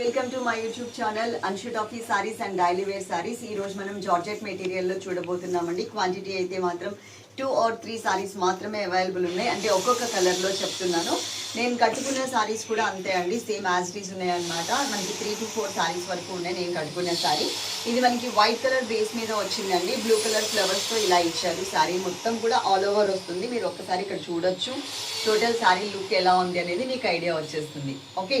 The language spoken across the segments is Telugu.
Welcome to my YouTube channel Anshu toffee saris and daily wear saris ఈ రోజు మనం జార్జెట్ మెటీరియల్లో చూడబోతున్నామండి. క్వాంటిటీ అయితే మాత్రం టూ ఆర్ త్రీ సారీస్ మాత్రమే అవైలబుల్ ఉన్నాయి. అంటే ఒక్కొక్క కలర్లో చెప్తున్నాను. నేను కట్టుకున్న శారీస్ కూడా అంతే అండి సేమ్ యాజ్ ఇట్ ఉన్నాయన్నమాట. మనకి త్రీ టు ఫోర్ శారీస్ వరకు ఉన్నాయి నేను కట్టుకున్న శారీ ఇది మనకి వైట్ కలర్ బేస్ మీద వచ్చిందండి. బ్లూ కలర్ ఫ్లవర్స్తో ఇలా ఇచ్చారు. సారీ మొత్తం కూడా ఆల్ ఓవర్ వస్తుంది. మీరు ఒక్కసారి ఇక్కడ చూడొచ్చు. టోటల్ సారీ లుక్ ఎలా ఉంది అనేది మీకు ఐడియా వచ్చేస్తుంది. ఓకే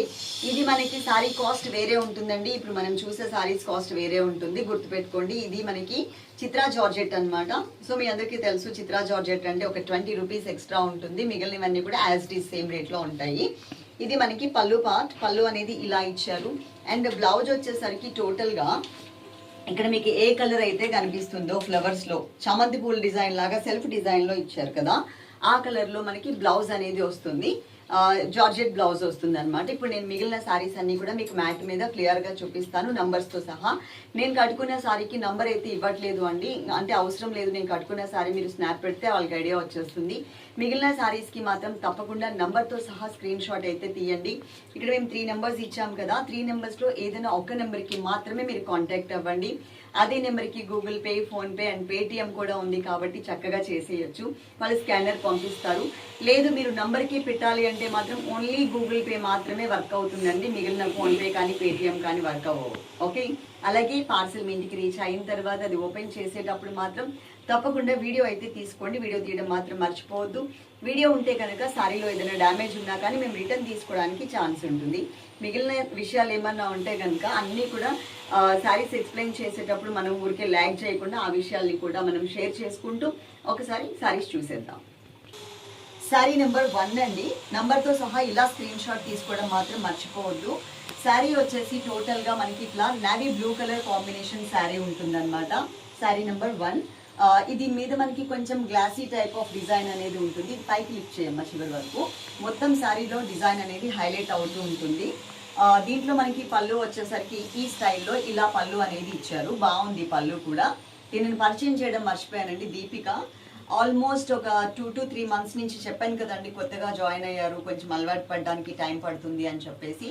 ఇది మనకి సారీ కాస్ట్ వేరే ఉంటుందండి. ఇప్పుడు మనం చూసే సారీస్ కాస్ట్ వేరే ఉంటుంది. గుర్తుపెట్టుకోండి ఇది మనకి చిత్రా జార్జెట్ అన్నమాట. సో మీ అందరికీ తెలుసు చిత్రా జార్జెట్ అంటే ఒక ట్వంటీ రూపీస్ ఎక్స్ట్రా ఉంటుంది. మిగిలినవన్నీ కూడా యాజ్ ఇట్ ఈస్ సేమ్ రేట్లో ఉంటాయి. ఇది మనకి పళ్ళు పార్ట్ పళ్ళు అనేది ఇలా ఇచ్చారు. అండ్ బ్లౌజ్ వచ్చేసరికి టోటల్గా ఇక్కడ మీకు ఏ కలర్ అయితే కనిపిస్తుందో ఫ్లవర్స్లో చామంతి పూల డిజైన్ లాగా సెల్ఫ్ డిజైన్లో ఇచ్చారు కదా ఆ కలర్లో మనకి బ్లౌజ్ అనేది వస్తుంది. జార్జెట్ బ్లౌజ్ వస్తుంది అనమాట ఇప్పుడు నేను మిగిలిన శారీస్ అన్ని కూడా మీకు మ్యాట్ మీద క్లియర్గా చూపిస్తాను నంబర్స్తో సహా. నేను కట్టుకున్న శారీకి నంబర్ అయితే ఇవ్వట్లేదు అండి. అంటే అవసరం లేదు నేను కట్టుకున్న సారీ మీరు స్నాప్ పెడితే వాళ్ళకి ఐడియా వచ్చేస్తుంది. మిగిలిన శారీస్కి మాత్రం తప్పకుండా నంబర్తో సహా స్క్రీన్ షాట్ అయితే తీయండి. ఇక్కడ మేము త్రీ నెంబర్స్ ఇచ్చాం కదా. త్రీ నెంబర్స్లో ఏదైనా ఒక నెంబర్కి మాత్రమే మీరు కాంటాక్ట్ అవ్వండి. అదే నెంబర్కి Google Pay PhonePe and Paytm కూడా ఉంది కాబట్టి చక్కగా చేసేయచ్చు. వాళ్ళు స్కానర్ పంపిస్తారు. లేదు మీరు నంబర్కి పెట్టాలి అంటే మాత్రం ఓన్లీ గూగుల్ పే మాత్రమే వర్క్ అవుతుందండి. మిగిలిన ఫోన్పే కానీ పేటిఎం కానీ వర్క్ అవ్వవు. ఓకే అలాగే పార్సిల్ మీ ఇంటికి రీచ్ అయిన తర్వాత అది ఓపెన్ చేసేటప్పుడు మాత్రం తప్పకుండా వీడియో అయితే తీసుకోండి. వీడియో తీయడం మాత్రం మర్చిపోవద్దు. వీడియో ఉంటే కనుక సారీలో ఏదైనా డ్యామేజ్ ఉన్నా కానీ మేము రిటర్న్ తీసుకోవడానికి ఛాన్స్ ఉంటుంది. మిగిలిన విషయాలు ఏమన్నా ఉంటే కనుక అన్నీ కూడా సారీస్ ఎక్స్ప్లెయిన్ చేసేటప్పుడు మనం ఊరికే ల్యాగ్ చేయకుండా ఆ విషయాల్ని కూడా మనం షేర్ చేసుకుంటూ ఒకసారి సారీస్ చూసేద్దాం. శారీ నెంబర్ వన్ అండి. నంబర్తో సహా ఇలా స్క్రీన్ షాట్ తీసుకోవడం మాత్రం మర్చిపోవద్దు. శారీ వచ్చేసి టోటల్గా మనకి ఇట్లా navy blue colour combination sari ఉంటుందన్నమాట. Sari number one. ఇది మీద మనకి కొంచెం గ్లాసీ టైప్ ఆఫ్ డిజైన్ అనేది ఉంటుంది. ఇది పైకి లిఫ్ట్ చేయమ్మా చివరి వరకు. మొత్తం శారీలో డిజైన్ అనేది హైలైట్ అవుతూ ఉంటుంది. దీంట్లో మనకి పళ్ళు వచ్చేసరికి ఈ స్టైల్లో ఇలా పళ్ళు అనేది ఇచ్చారు. బాగుంది పళ్ళు కూడా. దీనిని పరిచయం చేయడం మర్చిపోయానండి దీపిక. ఆల్మోస్ట్ ఒక టూ టు త్రీ మంత్స్ నుంచి చెప్పాను కదండి కొత్తగా జాయిన్ అయ్యారు కొంచెం అలవాటు పడడానికి టైం పడుతుంది అని చెప్పేసి.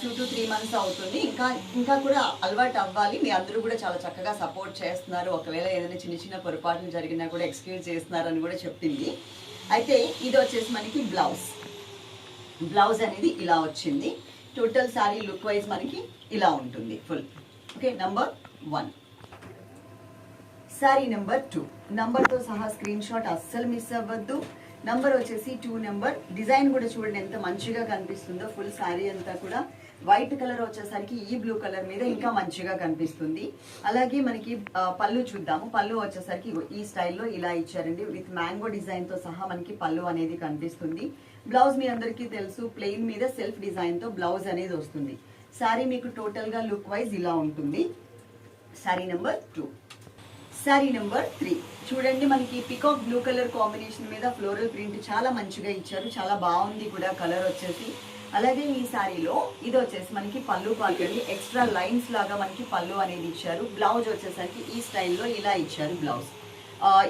టూ టు త్రీ మంత్స్ అవుతుంది. ఇంకా ఇంకా కూడా అలవాటు అవ్వాలి. మీ అందరూ కూడా చాలా చక్కగా సపోర్ట్ చేస్తున్నారు. ఒకవేళ ఏదైనా చిన్న చిన్న పొరపాట్లు జరిగినా కూడా ఎక్స్క్యూజ్ చేస్తున్నారు అని కూడా చెప్పింది. అయితే ఇది వచ్చేసి మనకి బ్లౌజ్. బ్లౌజ్ అనేది ఇలా వచ్చింది. టోటల్ శారీ లుక్ వైజ్ మనకి ఇలా ఉంటుంది. Full. Okay number one. Sari number two. నంబర్తో సహా స్క్రీన్ షాట్ అస్సలు మిస్ అవ్వద్దు. నంబర్ వచ్చేసి టూ నెంబర్. డిజైన్ కూడా చూడండి ఎంత మంచిగా కనిపిస్తుందో. ఫుల్ శారీ అంతా కూడా. వైట్ కలర్ వచ్చేసరికి ఈ బ్లూ కలర్ మీద ఇంకా మంచిగా కనిపిస్తుంది. అలాగే మనకి పళ్ళు చూద్దాము. పళ్ళు వచ్చేసరికి ఈ స్టైల్లో ఇలా ఇచ్చారండి. విత్ మ్యాంగో డిజైన్తో సహా మనకి పళ్ళు అనేది కనిపిస్తుంది. బ్లౌజ్ మీ అందరికీ తెలుసు. ప్లెయిన్ మీద సెల్ఫ్ డిజైన్తో బ్లౌజ్ అనేది వస్తుంది. శారీ మీకు టోటల్గా లుక్ వైజ్ ఇలా ఉంటుంది. Sari number two. Sari number three చూడండి మనకి పికాక్ బ్లూ కలర్ కాంబినేషన్ మీద ఫ్లోరల్ ప్రింట్ చాలా మంచిగా ఇచ్చారు. చాలా బాగుంది కూడా కలర్ వచ్చేసి. అలాగే ఈ శారీలో ఇది వచ్చేసి మనకి పళ్ళు పాకండి. ఎక్స్ట్రా లైన్స్ లాగా మనకి పళ్ళు అనేది ఇచ్చారు. బ్లౌజ్ వచ్చేసరికి ఈ స్టైల్లో ఇలా ఇచ్చారు బ్లౌజ్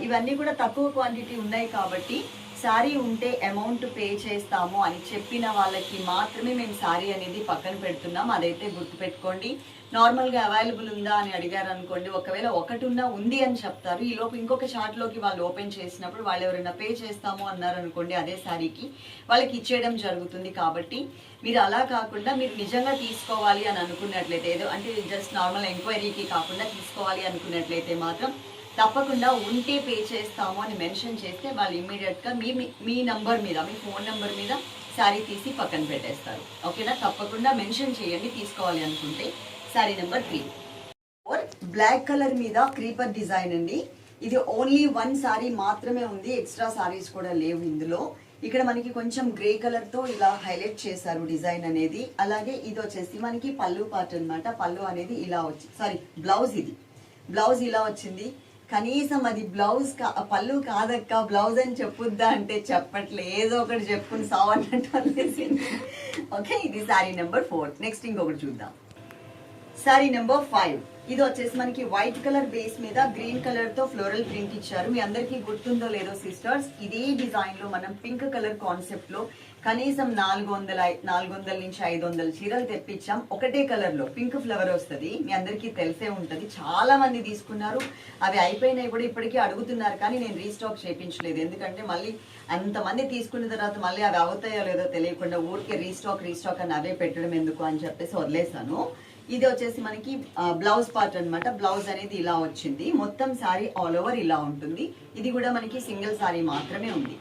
ఇవన్నీ కూడా తక్కువ క్వాంటిటీ ఉన్నాయి కాబట్టి శారీ ఉంటే అమౌంట్ పే చేస్తాము అని చెప్పిన వాళ్ళకి మాత్రమే మేము శారీ అనేది పక్కన పెడుతున్నాం. అదైతే గుర్తుపెట్టుకోండి. నార్మల్గా అవైలబుల్ ఉందా అని అడిగారు అనుకోండి ఒకవేళ ఒకటి ఉన్నా ఉంది అని చెప్తారు. ఈ లోపు ఇంకొక షార్ట్లోకి వాళ్ళు ఓపెన్ చేసినప్పుడు వాళ్ళు ఎవరైనా పే చేస్తాము అన్నారు అనుకోండి అదే శారీకి వాళ్ళకి ఇచ్చేయడం జరుగుతుంది. కాబట్టి మీరు అలా కాకుండా మీరు నిజంగా తీసుకోవాలి అని అనుకున్నట్లయితే ఏదో అంటే జస్ట్ నార్మల్ ఎంక్వైరీకి కాకుండా తీసుకోవాలి అనుకున్నట్లయితే మాత్రం తప్పకుండా ఉంటే పే చేస్తాము అని మెన్షన్ చేస్తే వాళ్ళు ఇమ్మీడియట్గా మీ మీ- మీ నంబర్ మీద మీ ఫోన్ నంబర్ మీద శారీ తీసి పక్కన పెట్టేస్తారు. ఓకేనా? తప్పకుండా మెన్షన్ చేయండి తీసుకోవాలి అనుకుంటే. Sari number three four black colour మీద క్రీపర్ డిజైన్ అండి. ఇది ఓన్లీ వన్ శారీ మాత్రమే ఉంది. ఎక్స్ట్రా శారీస్ కూడా లేవు ఇందులో. ఇక్కడ మనకి కొంచెం గ్రే కలర్తో ఇలా హైలైట్ చేశారు డిజైన్ అనేది. అలాగే ఇది వచ్చేసి మనకి పళ్ళు పార్ట్ అనమాట పళ్ళు అనేది ఇలా వచ్చి సారీ బ్లౌజ్ ఇది. బ్లౌజ్ ఇలా వచ్చింది. కనీసం అది బ్లౌజ్ కా పళ్ళు కాదక్క బ్లౌజ్ అని చెప్పుద్దా అంటే చెప్పట్లే ఏదో ఒకటి చెప్పుకుని సావన్నట్టు వదిలేసింది ఓకే ఇది శారీ నెంబర్ ఫోర్ నెక్స్ట్ ఇంకొకటి చూద్దాం. సారీ నెంబర్ ఫైవ్ ఇది వచ్చేసి మనకి వైట్ కలర్ బేస్ మీద గ్రీన్ కలర్తో ఫ్లోరల్ ప్రింట్ ఇచ్చారు. మీ అందరికీ గుర్తుందో లేదో సిస్టర్స్ ఇదే డిజైన్లో మనం పింక్ కలర్ కాన్సెప్ట్లో కనీసం నాలుగు వందల నాలుగు వందల నుంచి ఐదు వందల చీరలు తెప్పించాం. ఒకటే కలర్లో పింక్ ఫ్లవర్ వస్తుంది. మీ అందరికీ తెలిసే ఉంటుంది. చాలా మంది తీసుకున్నారు. అవి అయిపోయినాయి కూడా ఇప్పటికీ అడుగుతున్నారు కానీ నేను రీస్టాక్ చేయించలేదు ఎందుకంటే మళ్ళీ అంతమంది తీసుకున్న తర్వాత మళ్ళీ అవి అవుతాయో లేదో తెలియకుండా ఊరికే రీస్టాక్ రీస్టాక్ అని అవే పెట్టడం ఎందుకు అని చెప్పేసి వదిలేసాను ఇది వచ్చేసి మనకి బ్లౌజ్ పార్ట్ అనమాట బ్లౌజ్ అనేది ఇలా వచ్చింది. మొత్తం శారీ ఆల్ ఓవర్ ఇలా ఉంటుంది. ఇది కూడా మనకి సింగిల్ సారీ మాత్రమే ఉంది.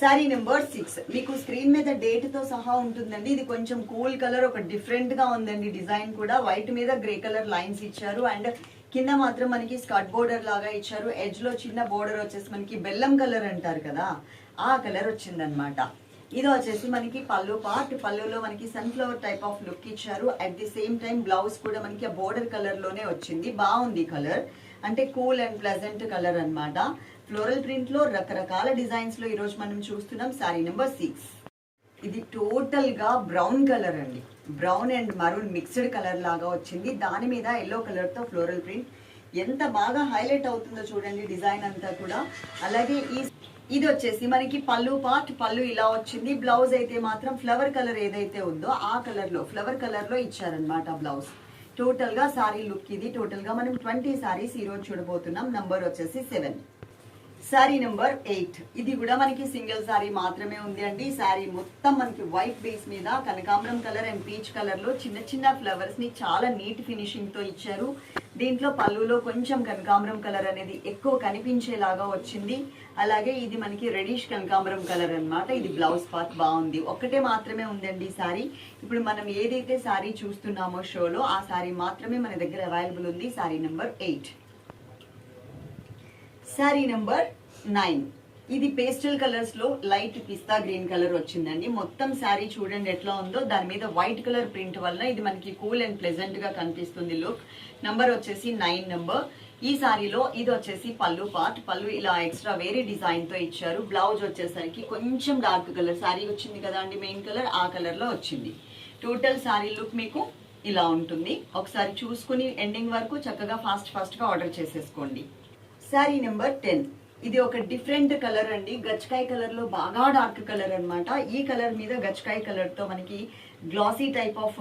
శారీ నెంబర్ సిక్స్ మీకు స్క్రీన్ మీద డేట్తో సహా ఉంటుందండి. ఇది కొంచెం కూల్ కలర్ ఒక డిఫరెంట్గా ఉందండి. డిజైన్ కూడా వైట్ మీద గ్రే కలర్ లైన్స్ ఇచ్చారు. అండ్ కింద మాత్రం మనకి స్కర్ట్ బోర్డర్ లాగా ఇచ్చారు. ఎడ్జ్లో చిన్న బోర్డర్ వచ్చేసి మనకి బెల్లం కలర్ అంటారు కదా ఆ కలర్ వచ్చిందనమాట ఇది వచ్చేసి మనకి పళ్ళు పార్ట్ పళ్ళులో మనకి సన్ఫ్లవర్ టైప్ ఆఫ్ లుక్ ఇచ్చారు. At the same time blouse కూడా మనకి బోర్డర్ కలర్లోనే వచ్చింది. బాగుంది కలర్ అంటే కూల్ అండ్ ప్లెజెంట్ కలర్ అన్నమాట. ఫ్లోరల్ ప్రింట్లో రకరకాల డిజైన్స్లో ఈరోజు మనం చూస్తున్నాం సారీ నెంబర్ సిక్స్ ఇది టోటల్గా బ్రౌన్ కలర్ అండి. Brown and maroon mixed colour లాగా వచ్చింది. దాని మీద ఎల్లో కలర్తో ఫ్లోరల్ ప్రింట్ ఎంత బాగా హైలైట్ అవుతుందో చూడండి డిజైన్ అంతా కూడా. అలాగే ఈ ఇది వచ్చేసి మనకి పళ్ళు పార్ట్ పళ్ళు ఇలా వచ్చింది. బ్లౌజ్ అయితే మాత్రం ఫ్లవర్ కలర్ ఏదైతే ఉందో ఆ కలర్లో ఫ్లవర్ కలర్లో ఇచ్చారనమాట బ్లౌజ్ టోటల్గా సారీ లుక్ ఇది. టోటల్గా మనం ట్వంటీ సారీస్ ఈరోజు చూడబోతున్నాం. నంబర్ వచ్చేసి సెవెన్ సారీ నెంబర్ ఎయిట్ ఇది కూడా మనకి సింగిల్ శారీ మాత్రమే ఉంది అండి. సారీ మొత్తం మనకి వైట్ బేస్ మీద కనకాంబరం కలర్ అండ్ పీచ్ కలర్లో చిన్న చిన్న ఫ్లవర్స్ని చాలా నీట్ ఫినిషింగ్తో ఇచ్చారు. దీంట్లో పళ్ళులో కొంచెం కనకాంబరం కలర్ అనేది ఎక్కువ కనిపించేలాగా వచ్చింది. అలాగే ఇది మనకి రెడిష్ కనకాంబరం కలర్ అన్నమాట. ఇది బ్లౌజ్ పార్ట్ బాగుంది. ఒక్కటే మాత్రమే ఉందండి శారీ సారీ ఇప్పుడు మనం ఏదైతే శారీ చూస్తున్నామో షోలో ఆ శారీ మాత్రమే మన దగ్గర అవైలబుల్ ఉంది. Sari number eight sari number nine. ఇది పేస్టల్ కలర్స్లో లైట్ పిస్తా గ్రీన్ కలర్ వచ్చిందండి. మొత్తం శారీ చూడండి ఎట్లా ఉందో. దాని మీద వైట్ కలర్ ప్రింట్ వల్ల ఇది మనకి కూల్ అండ్ ప్లెజెంట్గా కనిపిస్తుంది లుక్. నంబర్ వచ్చేసి నైన్ నంబర్. ఈ సారీలో ఇది వచ్చేసి పళ్ళు పార్ట్. పళ్ళు ఇలా ఎక్స్ట్రా వేరే డిజైన్తో ఇచ్చారు. బ్లౌజ్ వచ్చేసరికి కొంచెం డార్క్ కలర్ సారీ వచ్చింది కదా అండి మెయిన్ కలర్. ఆ కలర్లో వచ్చింది. టోటల్ సారీ లుక్ మీకు ఇలా ఉంటుంది. ఒకసారి చూసుకుని ఎండింగ్ వరకు చక్కగా ఫాస్ట్ ఫాస్ట్గా ఆర్డర్ చేసేసుకోండి. శారీ నెంబర్ టెన్ ఇది ఒక డిఫరెంట్ కలర్ అండి. గచ్చకాయ కలర్లో బాగా డార్క్ కలర్ అన్నమాట. ఈ కలర్ మీద గచ్చకాయ కలర్తో మనకి గ్లాసీ టైప్ ఆఫ్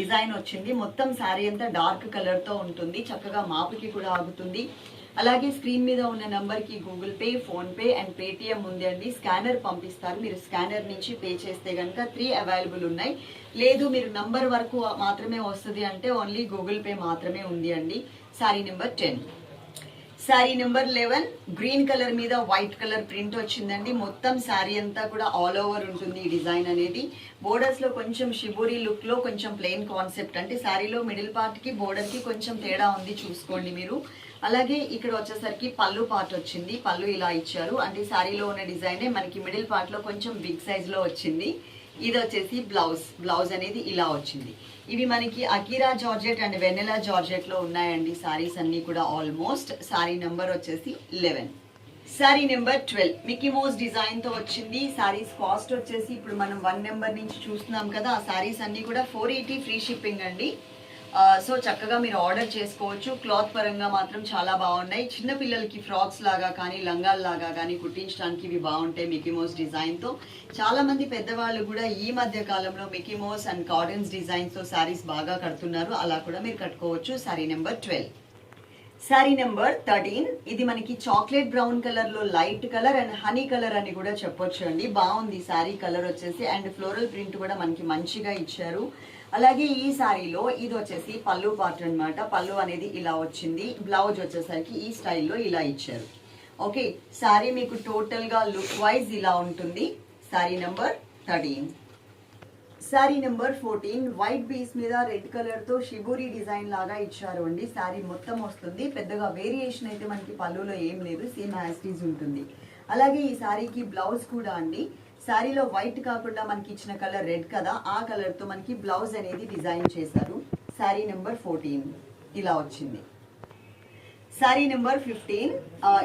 డిజైన్ వచ్చింది. మొత్తం శారీ అంతా డార్క్ కలర్తో ఉంటుంది. చక్కగా మాపుకి కూడా ఆగుతుంది. అలాగే స్క్రీన్ మీద ఉన్న నెంబర్కి Google Pay PhonePe and Paytm ఉంది అండి. స్కానర్ పంపిస్తారు. మీరు స్కానర్ నుంచి పే చేస్తే కనుక త్రీ అవైలబుల్ ఉన్నాయి. లేదు మీరు నంబర్ వరకు మాత్రమే వస్తుంది అంటే ఓన్లీ గూగుల్ పే మాత్రమే ఉంది అండి. Sari number ten sari number eleven green colour మీద వైట్ కలర్ ప్రింట్ వచ్చిందండి. మొత్తం శారీ అంతా కూడా ఆల్ ఓవర్ ఉంటుంది ఈ డిజైన్ అనేది. బోర్డర్స్లో కొంచెం షిబోరి లుక్లో కొంచెం ప్లెయిన్ కాన్సెప్ట్ అంటే శారీలో మిడిల్ పార్ట్కి బోర్డర్కి కొంచెం తేడా ఉంది చూసుకోండి మీరు. అలాగే ఇక్కడ వచ్చేసరికి పళ్ళు పార్ట్ వచ్చింది. పళ్ళు ఇలా ఇచ్చారు. అంటే శారీలో ఉన్న డిజైనే మనకి మిడిల్ పార్ట్లో కొంచెం బిగ్ సైజ్లో వచ్చింది. ఇది వచ్చేసి బ్లౌజ్ బ్లౌజ్ అనేది ఇలా వచ్చింది. ఇవి మనకి అకీరా జార్జెట్ అండ్ వెనెలా జార్జెట్లో ఉన్నాయండి సారీస్ అన్ని కూడా ఆల్మోస్ట్. సారీ నెంబర్ వచ్చేసి eleven sari number twelve Mickey Mouse డిజైన్తో వచ్చింది. సారీస్ కాస్ట్ వచ్చేసి ఇప్పుడు మనం వన్ నెంబర్ నుంచి చూస్తున్నాం కదా ఆ సారీస్ అన్ని కూడా ఫోర్ ఎయిటీ ఫ్రీ షిప్పింగ్ అండి. సో చక్కగా మీరు ఆర్డర్ చేసుకోవచ్చు. క్లాత్ పరంగా మాత్రం చాలా బాగున్నాయి. చిన్న పిల్లలకి ఫ్రాక్స్ లాగా కానీ లంగాల్ లాగా కానీ కుట్టించడానికి ఇవి బాగుంటాయి మికీమోస్ డిజైన్తో. డిజైన్ చాలా మంది పెద్దవాళ్ళు కూడా ఈ మధ్య కాలంలో మికీమోస్ అండ్ కాటన్స్ డిజైన్స్తో తో సారీస్ బాగా కడుతున్నారు. అలా కూడా మీరు కట్టుకోవచ్చు. Sari number twelve sari number thirteen ఇది మనకి చాక్లెట్ బ్రౌన్ కలర్లో light colour and honey colour అని కూడా చెప్పొచ్చు అండి బాగుంది. సారీ కలర్ వచ్చేసి అండ్ ఫ్లోరల్ ప్రింట్ కూడా మనకి మంచిగా ఇచ్చారు. అలాగే ఈ సారీలో ఇది వచ్చేసి పళ్ళు పార్ట్ అన్నమాట. పళ్ళు అనేది ఇలా వచ్చింది. బ్లౌజ్ వచ్చేసరికి ఈ స్టైల్లో ఇలా ఇచ్చారు. ఓకే సారీ మీకు టోటల్గా లుక్ వైజ్ ఇలా ఉంటుంది. Sari number thirteen. Sari number fourteen white bees మీద రెడ్ కలర్తో షిబూరి డిజైన్ లాగా ఇచ్చారు అండి. శారీ మొత్తం వస్తుంది. పెద్దగా వేరియేషన్ అయితే మనకి పళ్ళులో ఏం లేదు. సేమ్ యాస్టీజ్ ఉంటుంది. అలాగే ఈ శారీకి బ్లౌజ్ కూడా అండి. శారీలో వైట్ కాకుండా మనకి ఇచ్చిన కలర్ రెడ్ కదా ఆ కలర్తో మనకి బ్లౌజ్ అనేది డిజైన్ చేశారు. Sari number fourteen. ఇలా వచ్చింది. శారీ నెంబర్ ఫిఫ్టీన్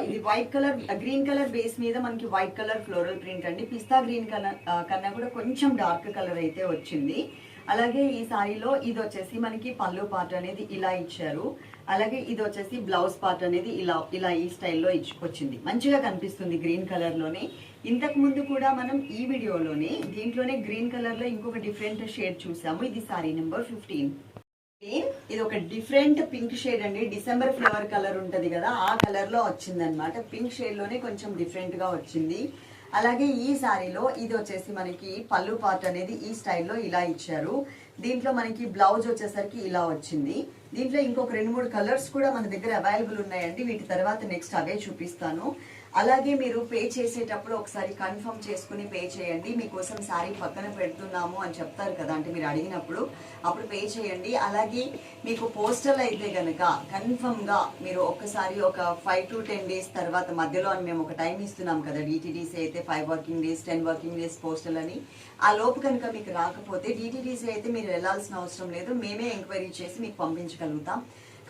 ఇది white colour green colour base మీద మనకి వైట్ కలర్ ఫ్లోరల్ ప్రింట్ అండి. పిస్తా గ్రీన్ కలర్ కన్నా కూడా కొంచెం డార్క్ కలర్ అయితే వచ్చింది. అలాగే ఈ శారీలో ఇది వచ్చేసి మనకి పళ్ళు పార్ట్ అనేది ఇలా ఇచ్చారు. అలాగే ఇది వచ్చేసి బ్లౌజ్ పార్ట్ అనేది ఇలా ఇలా ఈ స్టైల్లో ఇచ్చి వచ్చింది. మంచిగా కనిపిస్తుంది గ్రీన్ కలర్లోనే. ఇంతకు ముందు కూడా మనం ఈ వీడియోలోనే దీంట్లోనే గ్రీన్ కలర్లో ఇంకొక డిఫరెంట్ షేడ్ చూసాము. ఇది సారీ నెంబర్ ఫిఫ్టీన్. ఇది ఒక డిఫరెంట్ పింక్ షేడ్ అండి. డిసెంబర్ ఫ్లవర్ కలర్ ఉంటది కదా ఆ కలర్లో వచ్చింది అనమాట పింక్ షేడ్లోనే కొంచెం డిఫరెంట్గా వచ్చింది. అలాగే ఈ సారీలో ఇది వచ్చేసి మనకి పళ్ళు పార్ట్ అనేది ఈ స్టైల్లో ఇలా ఇచ్చారు. దీంట్లో మనకి బ్లౌజ్ వచ్చేసరికి ఇలా వచ్చింది. దీంట్లో ఇంకొక రెండు మూడు కలర్స్ కూడా మన దగ్గర అవైలబుల్ ఉన్నాయండి. వీటి తర్వాత నెక్స్ట్ అవే చూపిస్తాను. అలాగే మీరు పే చేసేటప్పుడు ఒకసారి కన్ఫర్మ్ చేసుకుని పే చేయండి. మీకోసం శారీ పక్కన పెడుతున్నాము అని చెప్తారు కదా అంటే మీరు అడిగినప్పుడు అప్పుడు పే చేయండి. అలాగే మీకు పోస్టల్ అయితే కనుక కన్ఫర్మ్గా మీరు ఒక్కసారి ఒక ఫైవ్ టు టెన్ డేస్ తర్వాత మధ్యలో అని మేము ఒక టైం ఇస్తున్నాం కదా డిటీడీసీ అయితే five working days ten working days postal అని. ఆ లోపు కనుక మీకు రాకపోతే డిటీడీసీ అయితే మీరు వెళ్ళాల్సిన అవసరం లేదు. మేమే ఎంక్వైరీ చేసి మీకు పంపించగలుగుతాం.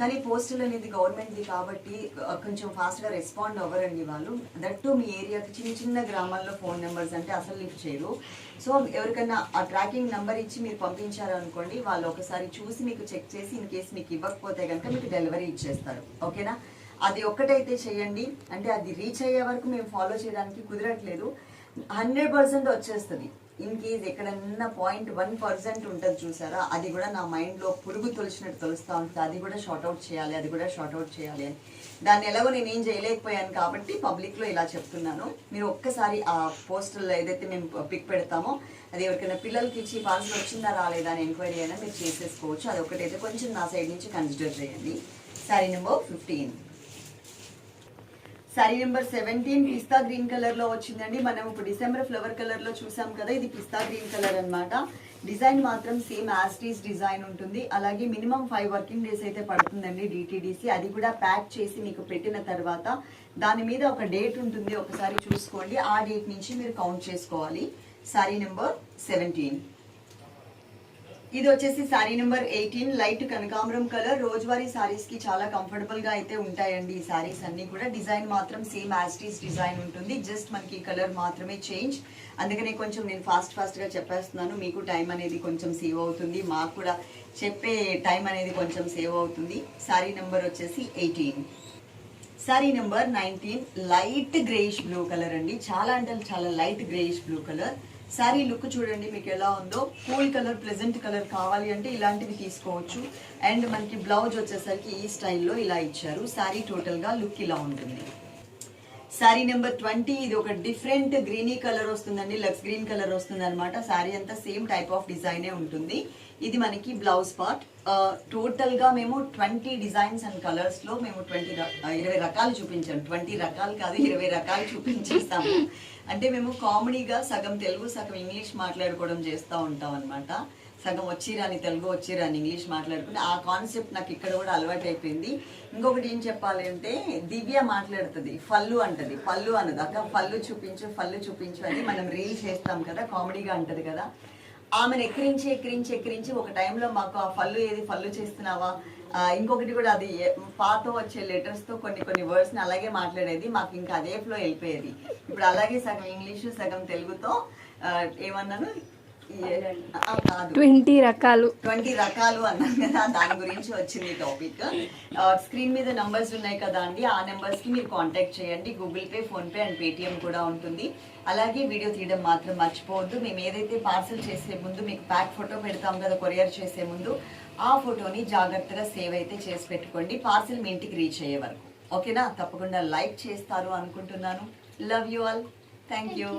కానీ పోస్టల్ అనేది గవర్నమెంట్ది కాబట్టి కొంచెం ఫాస్ట్గా రెస్పాండ్ అవ్వరండి వాళ్ళు. దట్టు మీ ఏరియాకి చిన్న చిన్న గ్రామాల్లో ఫోన్ నెంబర్స్ అంటే అసలు లిఫ్ట్ చేయరు. సో ఎవరికైనా ఆ ట్రాకింగ్ నెంబర్ ఇచ్చి మీరు పంపించారు అనుకోండి వాళ్ళు ఒకసారి చూసి మీకు చెక్ చేసి ఇన్ కేసు మీకు ఇవ్వకపోతే కనుక మీకు డెలివరీ ఇచ్చేస్తారు. ఓకేనా? అది ఒక్కటైతే చేయండి. అంటే అది రీచ్ అయ్యే వరకు మేము ఫాలో చేయడానికి కుదరట్లేదు. హండ్రెడ్ పర్సెంట్ వచ్చేస్తుంది. ఇన్ కేస్ ఎక్కడన్నా పాయింట్ వన్ పర్సెంట్ ఉంటుంది చూసారా అది కూడా నా మైండ్లో పురుగు తొలిచినట్టు తొలుస్తూ ఉంటుంది. అది కూడా షార్ట్అవుట్ చేయాలి అది కూడా షార్ట్అవుట్ చేయాలి అని. దాన్ని ఎలాగో నేను చేయలేకపోయాను కాబట్టి పబ్లిక్లో ఇలా చెప్తున్నాను. మీరు ఒక్కసారి ఆ పోస్టర్లో ఏదైతే మేము పిక్ పెడతామో అది ఎవరికైనా పిల్లలకి ఇచ్చి పార్సల్ వచ్చిందా రాలేదా అని ఎంక్వైరీ అయినా మీరు చేసేసుకోవచ్చు. అది ఒకటైతే కొంచెం నా సైడ్ నుంచి కన్సిడర్ చేయండి. Sari number fifteen sari number seventeen pista green కలర్లో వచ్చిందండి. మనం ఇప్పుడు డిసెంబర్ ఫ్లవర్ కలర్లో చూసాం కదా ఇది పిస్తా గ్రీన్ కలర్ అనమాట డిజైన్ మాత్రం సేమ్ యాస్టీస్ డిజైన్ ఉంటుంది. అలాగే మినిమం ఫైవ్ వర్కింగ్ డేస్ అయితే పడుతుందండి డిటీడీసీ అది కూడా ప్యాక్ చేసి మీకు పెట్టిన తర్వాత దాని మీద ఒక డేట్ ఉంటుంది. ఒకసారి చూసుకోండి. ఆ డేట్ నుంచి మీరు కౌంట్ చేసుకోవాలి. సారీ నెంబర్ సెవెంటీన్ ఇది వచ్చేసి శారీ నెంబర్ ఎయిటీన్ లైట్ కనకాంబరం కలర్. రోజువారీ శారీస్కి చాలా కంఫర్టబుల్గా అయితే ఉంటాయండి ఈ సారీస్ అన్ని కూడా. డిజైన్ మాత్రం సేమ్ యాస్టీస్ డిజైన్ ఉంటుంది. జస్ట్ మనకి కలర్ మాత్రమే చేంజ్. అందుకనే కొంచెం నేను ఫాస్ట్ ఫాస్ట్గా చెప్పేస్తున్నాను. మీకు టైం అనేది కొంచెం సేవ్ అవుతుంది. మాకు కూడా చెప్పే టైం అనేది కొంచెం సేవ్ అవుతుంది. శారీ నెంబర్ వచ్చేసి eighteen. Sari number nineteen light greyish blue colour అండి. చాలా అంటే చాలా light greyish blue colour sari look చూడండి మీకు ఎలా ఉందో. కూల్ కలర్ ప్లెజెంట్ కలర్ కావాలి అంటే ఇలాంటివి తీసుకోవచ్చు. అండ్ మనకి బ్లౌజ్ వచ్చేసరికి ఈ స్టైల్లో ఇలా ఇచ్చారు. సారీ టోటల్గా లుక్ ఇలా ఉంటుంది. సారీ నెంబర్ ట్వంటీ ఇది ఒక డిఫరెంట్ గ్రీనీ కలర్ వస్తుందండి లక్స్ గ్రీన్ కలర్ వస్తుంది అనమాట సారీ అంతా సేమ్ టైప్ ఆఫ్ డిజైనే ఉంటుంది. ఇది మనకి బ్లౌజ్ పార్ట్. టోటల్గా మేము ట్వంటీ డిజైన్స్ అండ్ కలర్స్లో మేము ట్వంటీ ఇరవై రకాలు చూపించాం. ట్వంటీ రకాలు కాదు ఇరవై రకాలు చూపించేస్తాము. అంటే మేము కామెడీగా సగం తెలుగు సగం ఇంగ్లీష్ మాట్లాడుకోవడం చేస్తూ ఉంటాం అనమాట సగం వచ్చిరాని తెలుగు వచ్చిరాని ఇంగ్లీష్ మాట్లాడుకుంటే ఆ కాన్సెప్ట్ నాకు ఇక్కడ కూడా అలవాటు అయిపోయింది ఇంకొకటి ఏం చెప్పాలి అంటే దివ్య మాట్లాడుతుంది ఫల్లు అంటది. పళ్ళు అన్నది అక్క పళ్ళు చూపించు పళ్ళు చూపించు అని మనం రీల్ చేస్తాం కదా కామెడీగా అంటది కదా. ఆమెను ఎక్కిరించి ఎక్కిరించి ఎక్కిరించి ఒక టైంలో మాకు ఆ ఫల్లు ఏది ఫల్లు చేస్తున్నావా? ఇంకొకటి కూడా అది పాత వచ్చే లెటర్స్తో కొన్ని కొన్ని వర్డ్స్ని అలాగే మాట్లాడేది. మాకు ఇంకా అదే ఫ్లో వెళ్ళిపోయేది. ఇప్పుడు అలాగే సగం ఇంగ్లీషు సగం తెలుగుతో ఏమన్నాను? ట్వంటీ రకాలు. ట్వంటీ రకాలు అన్నాను కదా దాని గురించి వచ్చింది టాపిక్ స్క్రీన్ మీద నంబర్స్ ఉన్నాయి కదా అండి ఆ నెంబర్స్కి మీరు కాంటాక్ట్ చేయండి. Google Pay PhonePe and Paytm కూడా ఉంటుంది. అలాగే వీడియో తీయడం మాత్రం మర్చిపోవద్దు. మేము ఏదైతే పార్సల్ చేసే ముందు మీకు ప్యాక్ ఫోటో పెడతాం కదా కొరియర్ చేసే ముందు ఆ ఫోటోని జాగ్రత్తగా సేవ్ అయితే చేసి పెట్టుకోండి. పార్సల్ మీ ఇంటికి రీచ్ అయ్యే వరకు. ఓకేనా తప్పకుండా లైక్ చేస్తారు అనుకుంటున్నాను. Love you all thank you